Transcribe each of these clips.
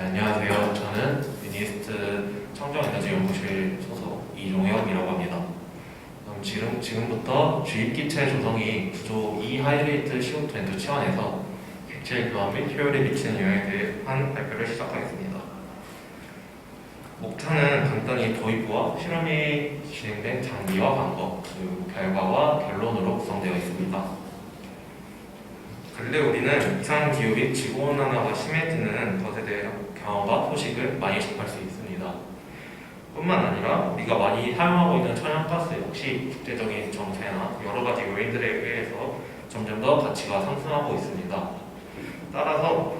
네, 안녕하세요. 저는 유니스트 청정에너지 연구실 소속 이종혁이라고 합니다. 그럼 지금, 지금부터 주입기체 조성이 구조 2 하이드레이트 CO2 엔드 치환에서 객체 교환 및 효율에 미치는 영향에 대한 발표를 시작하겠습니다. 목차는 간단히 도입부와 실험이 진행된 장비와 방법, 그리고 결과와 결론으로 구성되어 있습니다. 근래 우리는 이상 기후 및 지구온난화가 심해지는 것에 대한 경험과 소식을 많이 접할 수 있습니다. 뿐만 아니라 우리가 많이 사용하고 있는 천연가스 역시 국제적인 정세나 여러 가지 요인들에 의해서 점점 더 가치가 상승하고 있습니다. 따라서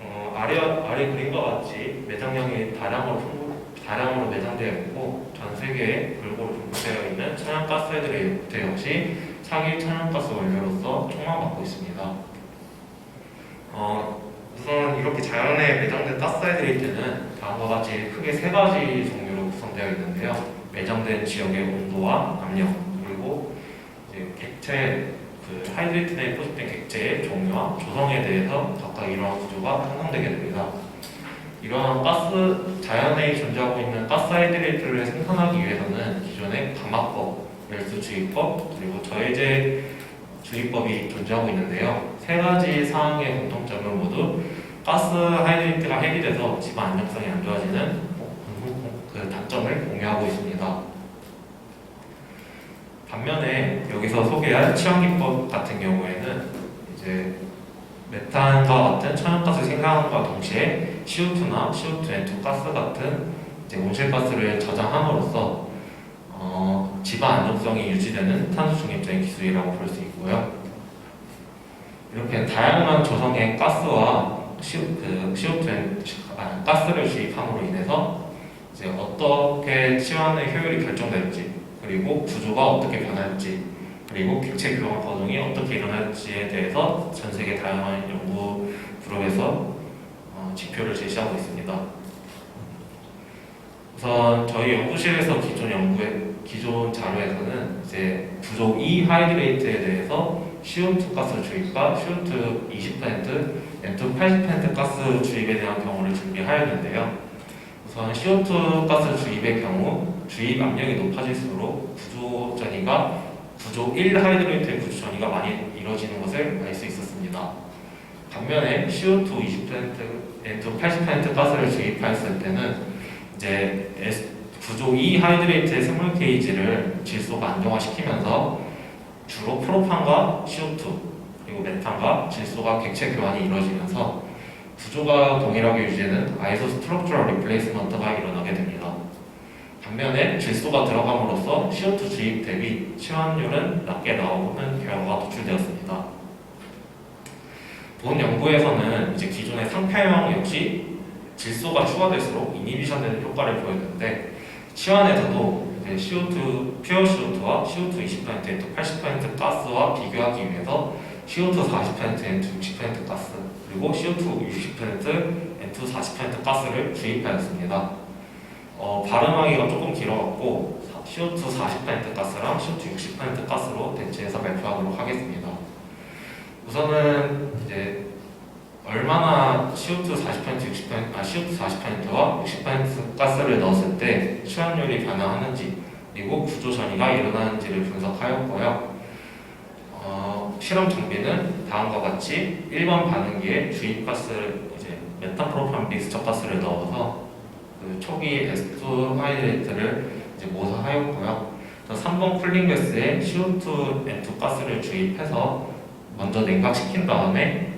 어, 아래, 아래 그림과 같이 매장량이 다량으로, 풍부- 다량으로 매장되어 있고 전 세계에 골고루 분포되어 있는 천연가스들 역시 차기 천연가스 원료로서 총망받고 있습니다. 어, 우선 이렇게 자연에 매장된 가스하이드레이트는 다음과 같이 크게 세 가지 종류로 구성되어 있는데요. 매장된 지역의 온도와 압력 그리고 객체 그 하이드레이트 내에 포집된 객체의 종류와 조성에 대해서 각각 이러한 구조가 형성되게 됩니다. 이러한 가스 자연에 존재하고 있는 가스하이드레이트를 생산하기 위해서는 기존의 가마법, 열수 주입법 그리고 저해제 주입법이 존재하고 있는데요. 세 가지 사항의 공통점은 모두 가스 하이드레이트가 해기돼서 집안 안정성이 안 좋아지는 그 단점을 공유하고 있습니다. 반면에 여기서 소개할 치환기법 같은 경우에는 이제 메탄과 같은 천연가스 생산과 동시에 CO2나 CO2N2 가스 같은 이제 온실가스를 저장함으로써 어, 집안 안정성이 유지되는 탄소 중립적인 기술이라고 볼 수 있고요. 이렇게 다양한 조성의 가스와 CO, 그 CO2, 아, 가스를 주입함으로 인해서 이제 어떻게 치환의 효율이 결정될지 그리고 구조가 어떻게 변할지 그리고 객체 교환 과정이 어떻게 일어날지에 대해서 전 세계 다양한 연구 그룹에서 어, 지표를 제시하고 있습니다. 우선 저희 연구실에서 기존 연구에 기존 자료에서는 이제 부족 2 하이드레이트에 대해서 CO2 가스 주입과 CO2 20%, N2 80% 가스 주입에 대한 경우를 준비하였는데요. 우선 CO2 가스 주입의 경우 주입 압력이 높아질수록 구조 전이가 구조 1 하이드레이트의 구조 전이가 많이 이루어지는 것을 알 수 있었습니다. 반면에 CO2 20%, N2 80% 가스를 주입하였을 때는 이제 구조 2 하이드레이트의 생물 케이지를 질소가 안정화시키면서 주로 프로판과 CO2 그리고 메탄과 질소가 객체 교환이 이루어지면서 구조가 동일하게 유지되는 아이소 스트럭처럴 리플레이스먼트가 일어나게 됩니다. 반면에 질소가 들어감으로써 CO2 주입 대비 치환율은 낮게 나오는 결과가 도출되었습니다. 본 연구에서는 이제 기존의 상표형 역시 질소가 추가될수록 이니비션되는 효과를 보였는데 치환에서도 이제 CO2, 퓨어 CO2와 CO2 20%, N2 80% 가스와 비교하기 위해서 CO2 40%, N2 60% 가스 그리고 CO2 60%, N2 40% 가스를 주입하였습니다. 어, 발음하기가 조금 길어갖고 CO2 40% 가스랑 CO2 60% 가스로 대체해서 발표하도록 하겠습니다. 우선은 이제 얼마나 CO2 40% 60% 아, CO2 40%와 60% 가스를 넣었을 때 취환율이 변화하는지 그리고 구조 전이가 일어나는지를 분석하였고요. 어, 실험 장비는 다음과 같이 1번 반응기에 주입 가스를 이제 메탄프로판 믹스처 가스를 넣어서 그 초기 S2 하이드레이트를 이제 모사하였고요. 3번 쿨링 가스에 CO2, N2 가스를 주입해서 먼저 냉각시킨 다음에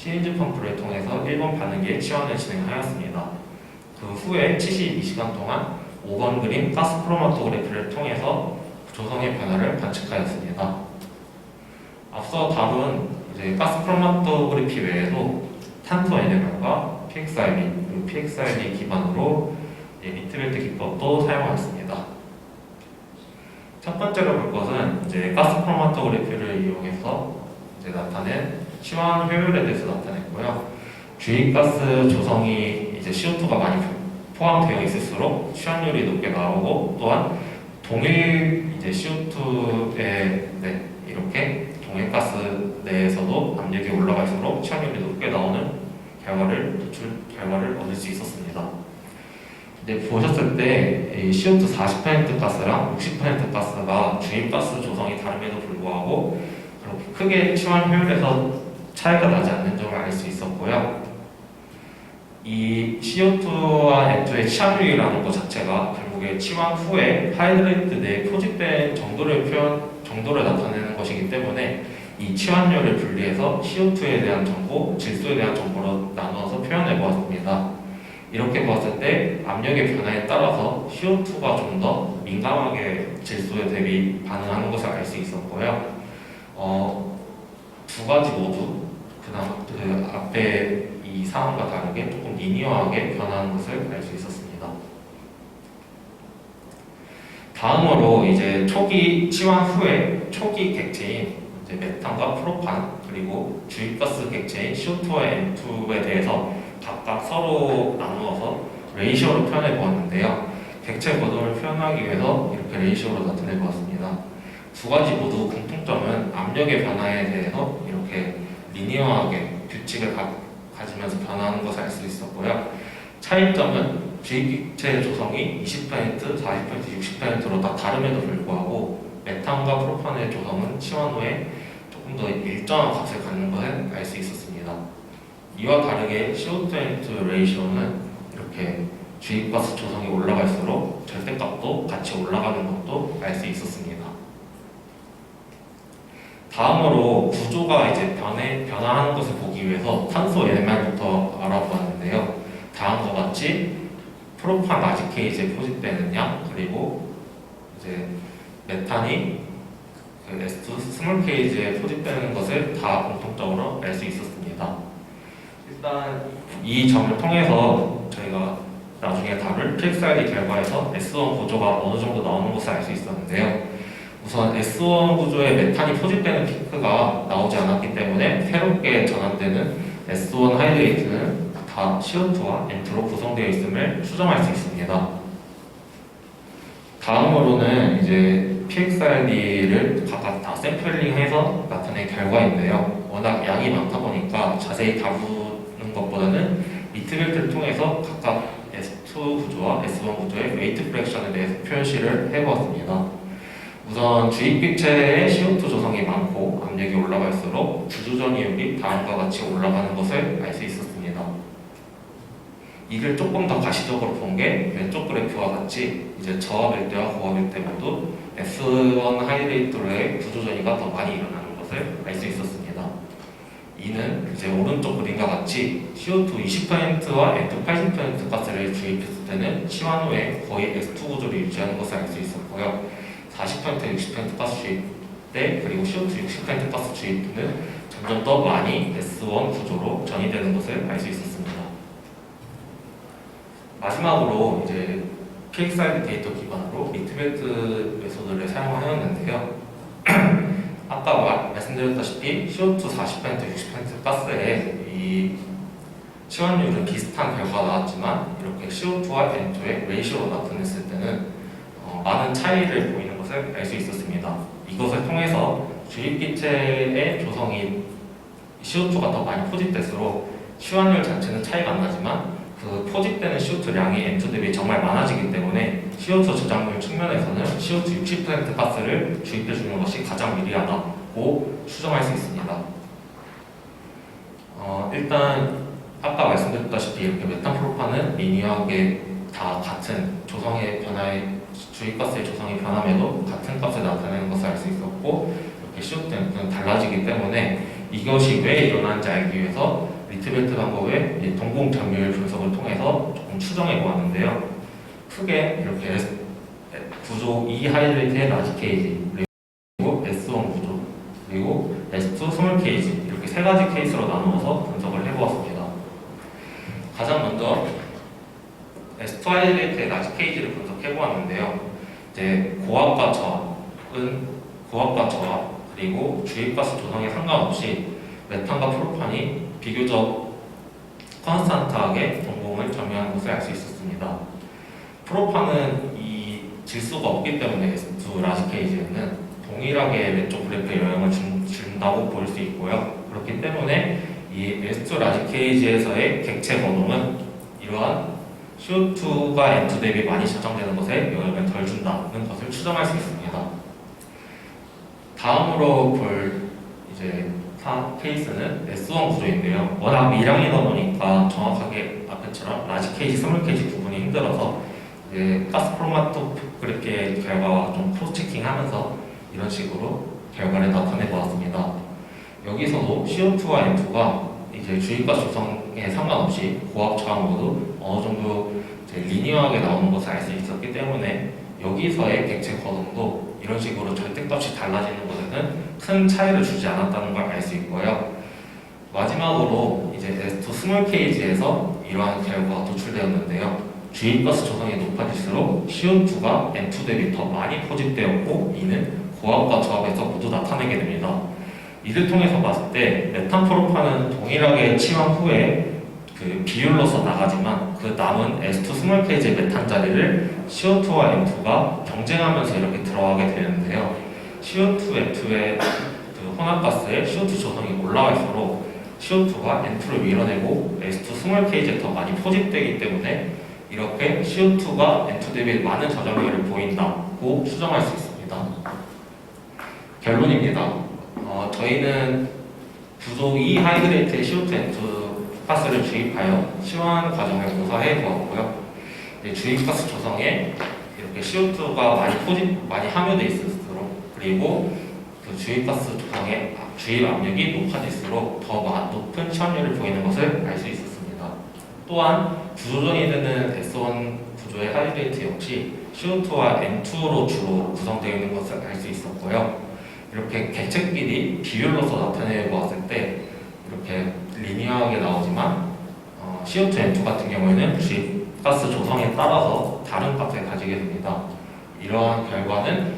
시리즈 펌프를 통해서 1번 반응기에 치환을 진행하였습니다. 그 후에 72시간 동안 5번 그림 가스 크로마토그래프를 통해서 조성의 변화를 관측하였습니다. 앞서 다룬 이제 가스 크로마토그래피 외에도 탄소 에네랄과 PXRD 그리고 PXRD 기반으로 이제 리트벨트 기법도 사용하였습니다. 첫 번째로 볼 것은 이제 가스 크로마토그래피를 이용해서 이제 나타낸 치환 효율에 대해서 나타냈고요. 주입가스 조성이 이제 CO2가 많이 포함되어 있을수록 치환율이 높게 나오고 또한 동일 이제 CO2에 네, 이렇게 동일가스 내에서도 압력이 올라갈수록 치환율이 높게 나오는 결과를 도출 결과를 얻을 수 있었습니다. 근데 보셨을 때이 CO2 40% 가스랑 60% 가스가 주입 가스 조성이 다름에도 불구하고 그렇게 크게 치환 효율에서 차이가 나지 않는 점을 알 수 있었고요. 이 CO2와 N2의 치환율이라는 것 자체가 결국에 치환 후에 하이드레이트 내에 포집된 정도를 표현 정도를 나타내는 것이기 때문에 이 치환율을 분리해서 CO2에 대한 정보, 질소에 대한 정보로 나누어서 표현해 보았습니다. 이렇게 보았을 때 압력의 변화에 따라서 CO2가 좀 더 민감하게 질소에 대비 반응하는 것을 알 수 있었고요. 어, 두 가지 모두 그 앞에 이 상황과 다르게 조금 리니어하게 변하는 것을 알 수 있었습니다. 다음으로 이제 초기 치환 후에 초기 객체인 이제 메탄과 프로판 그리고 주입가스 객체인 CO2와 N2에 대해서 각각 서로 나누어서 레이시오로 표현해 보았는데요. 객체 거동을 표현하기 위해서 이렇게 레이시오로 나타내 보았습니다. 두 가지 모두 공통점은 압력의 변화에 대해서 이렇게 리니어하게 규칙을 가, 가지면서 변하는 것을 알 수 있었고요. 차이점은 주입기체의 조성이 20%, 40%, 60%로 다 다름에도 불구하고 메탄과 프로판의 조성은 치환 후에 조금 더 일정한 값을 갖는 것을 알 수 있었습니다. 이와 다르게 CO2 레이시오는 이렇게 주입가스 조성이 올라갈수록 절대값도 같이 올라가는 것도 알 수 있었습니다. 다음으로 구조가 이제 변해, 변화하는 것을 보기 위해서 탄소 NMR부터 알아보았는데요. 다음과 같이 프로판 아지케이지에 포집되는 양 그리고 이제 메탄이 그 S2 스몰 케이지에 포집되는 것을 다 공통적으로 알 수 있었습니다. 일단 이 점을 통해서 저희가 나중에 다룰 PXID 결과에서 S1 구조가 어느 정도 나오는 것을 알 수 있었는데요. 우선 S1 구조에 메탄이 포집되는 피크가 나오지 않았기 때문에 새롭게 전환되는 S1 하이드레이트는 다 CO2와 N2로 구성되어 있음을 추정할 수 있습니다. 다음으로는 이제 PXRD를 각각 다 샘플링해서 나타낸 결과인데요. 워낙 양이 많다 보니까 자세히 다루는 것보다는 미트벨트를 통해서 각각 S2 구조와 S1 구조의 웨이트 프랙션에 대해서 표시를 해보았습니다. 우선 주입기체의 CO2 조성이 많고 압력이 올라갈수록 구조전이율이 다음과 같이 올라가는 것을 알 수 있었습니다. 이를 조금 더 가시적으로 본 게 왼쪽 그래프와 같이 이제 저압일 때와 고압일 때 모두 S1 하이드레이트로의 구조전이가 더 많이 일어나는 것을 알 수 있었습니다. 이는 이제 오른쪽 그림과 같이 CO2 20%와 N2 80% 가스를 주입했을 때는 후에 거의 S2 구조를 유지하는 것을 알 수 있었고요. 40% 60% 가스 주입 때 그리고 CO2 60% 가스 주입 때는 점점 더 많이 S1 구조로 전이되는 것을 알 수 있었습니다. 마지막으로 이제 PXID 데이터 기반으로 미트벨트 메소드를 사용하였는데요. 아까 말- 말씀드렸다시피 CO2 40% 60% 가스의 이 치환율은 비슷한 결과가 나왔지만 이렇게 CO2와 N2의 레이시오로 나타냈을 때는 어, 많은 차이를 보이는 것을 알 수 있었습니다. 이것을 통해서 주입기체의 조성이 CO2가 더 많이 포집될수록 치환율 자체는 차이가 안 나지만 그 포집되는 CO2 량이 N2 대비 정말 많아지기 때문에 CO2 저장물 측면에서는 CO2 60% 가스를 주입해 주는 것이 가장 유리하다고 추정할 수 있습니다. 어, 일단 아까 말씀드렸다시피 이렇게 메탄 프로판은 리니어하게 다 같은 조성의 변화에 주입가스의 조성이 변함에도 같은 값을 나타내는 것을 알 수 있었고 이렇게 CO2는 달라지기 때문에 이것이 왜 일어나는지 알기 위해서 리트벨트 방법의 이 동공 점유율 분석을 통해서 조금 추정해 보았는데요. 크게 이렇게 구조 E 하이드레이트의 라지 케이지 그리고 S1 구조 그리고 S2 스몰 케이지 이렇게 세 가지 케이스로 나누어서 분석을 해보았습니다. 가장 먼저 S2 하이드레이트의 라지 케이지를 분석해 보았는데요. 이제 고압과 저압은 고압과 저압 그리고 주입가스 조성에 상관없이 메탄과 프로판이 비교적 컨스탄트하게 동공을 점유하는 것을 알 수 있었습니다. 프로판은 이 질소가 없기 때문에 S2 라지 케이지에는 동일하게 왼쪽 그래프에 영향을 준, 준다고 볼 수 있고요. 그렇기 때문에 이 S2 라지 케이지에서의 객체 거동은 이러한 CO2가 N2 대비 많이 저장되는 것에 영향을 덜 준다는 것을 추정할 수 있습니다. 다음으로 볼 이제 타 케이스는 S1 구조인데요. 워낙 미량이다 보니까 정확하게 앞에처럼 라지 케이지, 스몰 케이지 구분이 힘들어서 이제 가스 크로마토그래피의 결과와 좀 크로스 체킹하면서 이런 식으로 결과를 나타내 보았습니다. 여기서도 CO2와 N2가 이제 주입가스 조성에 상관없이 고압 모두 어느 정도 리니어하게 나오는 것을 알 수 있었기 때문에 여기서의 객체 거동도 이런 식으로 절대값이 달라지는 것에는 큰 차이를 주지 않았다는 걸 알 수 있고요. 마지막으로 이제 S2 스몰 케이지에서 이러한 결과가 도출되었는데요. 주입가스 조성이 높아질수록 CO2가 N2 대비 더 많이 포집되었고 이는 고압과 저압에서 모두 나타내게 됩니다. 이를 통해서 봤을 때 메탄 프로판은 동일하게 치환 후에 그 비율로서 나가지만 그 남은 S2 스몰 케이지의 메탄 자리를 CO2와 N2가 경쟁하면서 이렇게 들어가게 되는데요. CO2, N2의 그 혼합가스의 CO2 조성이 올라갈수록 CO2가 N2를 밀어내고 S2 스몰 케이지에 더 많이 포집되기 때문에 이렇게 CO2가 N2 대비 많은 저장률을 보인다고 추정할 수 있습니다. 결론입니다. 어, 저희는 부족 2 하이드레이트의 CO2, N2 가스를 주입하여 시원 과정을 묘사해 보았고요. 이제 주입 가스 조성에 이렇게 CO2가 많이 포집, 많이 함유돼 있을수록 그리고 그 주입 가스 조성의 주입 압력이 높아질수록 더 마- 높은 시원율을 보이는 것을 알 수 있었습니다. 또한 구조전이 되는 S1 구조의 하이드레이트 역시 CO2와 N2로 주로 구성되어 있는 것을 알 수 있었고요. 이렇게 객체끼리 비율로서 나타내 보았을 때 이렇게 리니어하게 나오지만 어, CO2, N2 같은 경우에는 주입 가스 조성에 따라서 다른 값을 가지게 됩니다. 이러한 결과는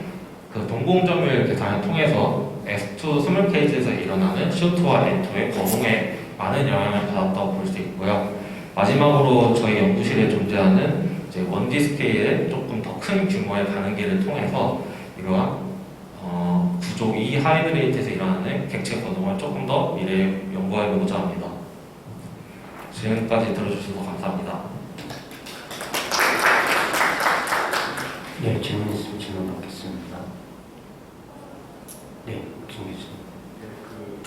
그 동공점을 계산을 통해서 S2 스몰 케이지에서 일어나는 CO2와 N2의 거동에 많은 영향을 받았다고 볼 수 있고요. 마지막으로 저희 연구실에 존재하는 원디 스케일의 조금 더 큰 규모의 반응기를 통해서 이러한 어, 구조 2 하이드레이트에서 일어나는 객체 거동을 조금 더 미래에 연구해 보고자 합니다. 지금까지 들어주셔서 감사합니다. 네, 질문 있으면 질문 받겠습니다. 네, 김 교수님. 네, 그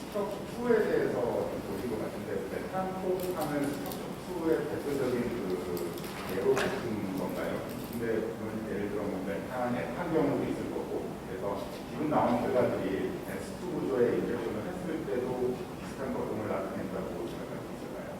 스톡 2에 대해서 보신 것 같은데 메탄 포함하는 스톡 2의 대표적인 그 예로 같은 건가요? 근데 그건 예를 들어 뭐 메탄의 탄 경우도 있을 거고 그래서 지금 나온 결과들이 S2 구조에 인젝션을 했을 때도 비슷한 거동을 나타낸다고 생각할 수 있을까요?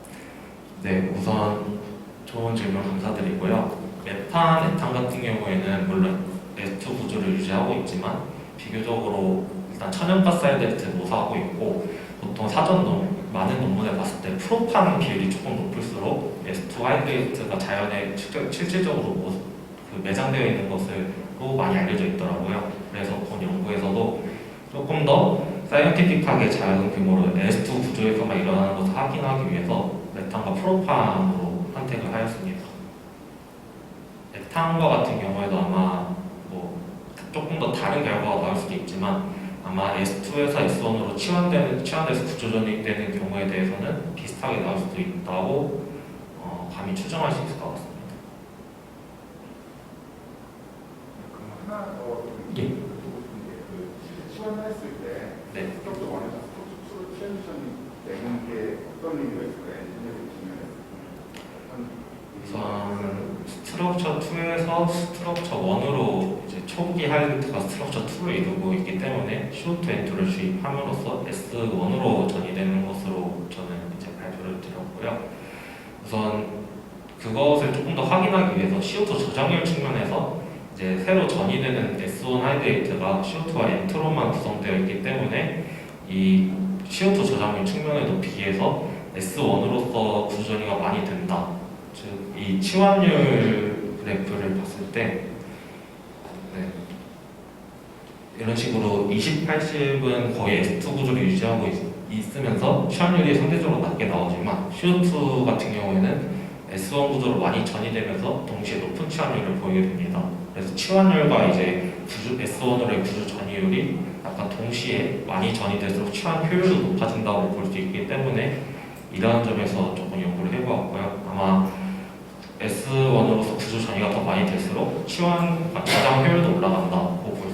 네, 우선 좋은 질문 감사드리고요. 메탄, 에탄 같은 경우에는 물론 S2 구조를 유지하고 있지만 비교적으로 일단 천연가스 하이드레이트 모사하고 있고 보통 사전 논, 많은 논문에 봤을 때 프로판 비율이 조금 높을수록 S2 하이드레이트가 자연에 실질적으로 모- 그 매장되어 있는 것으로 많이 알려져 있더라고요. 그래서 본 연구에서도 조금 더 사이언티픽하게 작은 규모로 S2 구조에서만 일어나는 것을 확인하기 위해서 메탄과 프로판으로 선택을 하였습니다. 메탄과 같은 경우에도 아마 뭐 조금 더 다른 결과가 나올 수도 있지만 아마 S2에서 S1으로 치환되는 치환돼서 구조전이 되는 경우에 대해서는 비슷하게 나올 수도 있다고 어, 감히 추정할 수것 같습니다. 그럼 하나 더좀 예. 여쭤보고 싶은 게그 시원을 했을 때 네. 스톡 1에서 스톡 2로 트랜지션이 되는 게 어떤 의미가 있을까요? 엔지니어링 측면에서 어떤 우선 스트럭처 2에서 스트럭처 1으로 이제 초기 하이드가 스트럭처 2를 이루고 있기 때문에 CO2 N2를 주입함으로써 S1으로 전이되는 것으로 저는 이제 발표를 드렸고요. 우선 그것을 조금 더 확인하기 위해서 CO2 저장률 측면에서 이제 새로 전이되는 S1 하이드레이트가 CO2와 N2로만 구성되어 있기 때문에 이 CO2 저장률 측면에도 비해서 S1으로서 구조전이가 많이 된다. 즉 이 치환율 그래프를 봤을 때 네, 이런 식으로 20, 80은 거의 S2 구조를 유지하고 있, 으면서 치환율이 상대적으로 낮게 나오지만 CO2 같은 경우에는 S1 구조로 많이 전이되면서 동시에 높은 치환율을 보이게 됩니다. 그래서 치환율과 이제 구조, S1으로의 구조 전이율이 약간 동시에 많이 전이될수록 치환 효율도 높아진다고 볼 수 있기 때문에 이러한 점에서 조금 연구를 해보았고요. 아마 S1으로서 구조 전이가 더 많이 될수록 치환 가장 효율도 올라간다고 볼